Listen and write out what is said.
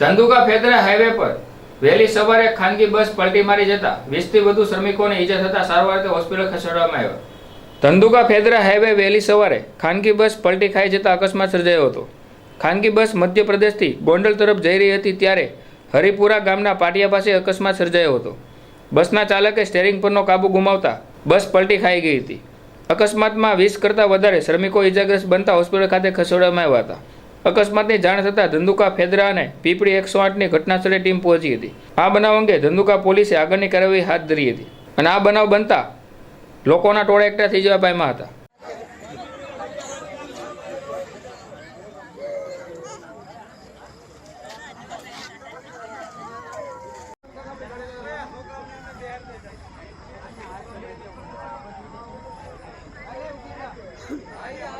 Dhandhuka Fedara highway પર વહેલી સવારે ખાનગી બસ પલટી મારી જતા વીસથી વધુ શ્રમિકોને ઈજા થતા સારવાર હોસ્પિટલ ખસેડવામાં આવ્યા. ધંધુકા ફેદરા હાઈવે વહેલી સવારે ખાનગી બસ પલટી ખાઈ જતા અકસ્માત સર્જાયો હતો. ખાનગી બસ મધ્યપ્રદેશથી ગોંડલ તરફ જઈ રહી હતી ત્યારે હરિપુરા ગામના પાટિયા પાસે અકસ્માત સર્જાયો હતો. બસના ચાલકે સ્ટેરિંગ પરનો કાબુ ગુમાવતા બસ પલટી ખાઈ ગઈ હતી. અકસ્માતમાં વીસ કરતાં વધારે શ્રમિકો ઈજાગ્રસ્ત બનતા હોસ્પિટલ ખાતે ખસેડવામાં આવ્યા હતા. અકસ્માતની જાણ થતાં ધંધુકા ફેદરા અને પીપળી એકસો આઠની ઘટનાસ્થળે ટીમ પહોંચી હતી આ બનાવ અંગે ધંધુકા પોલીસે આગળની કાર્યવાહી હાથ ધરી હતી અને આ બનાવ બનતા લોકોના ટોળા એકઠા થઈ જવા પાયમાં હતા Yeah.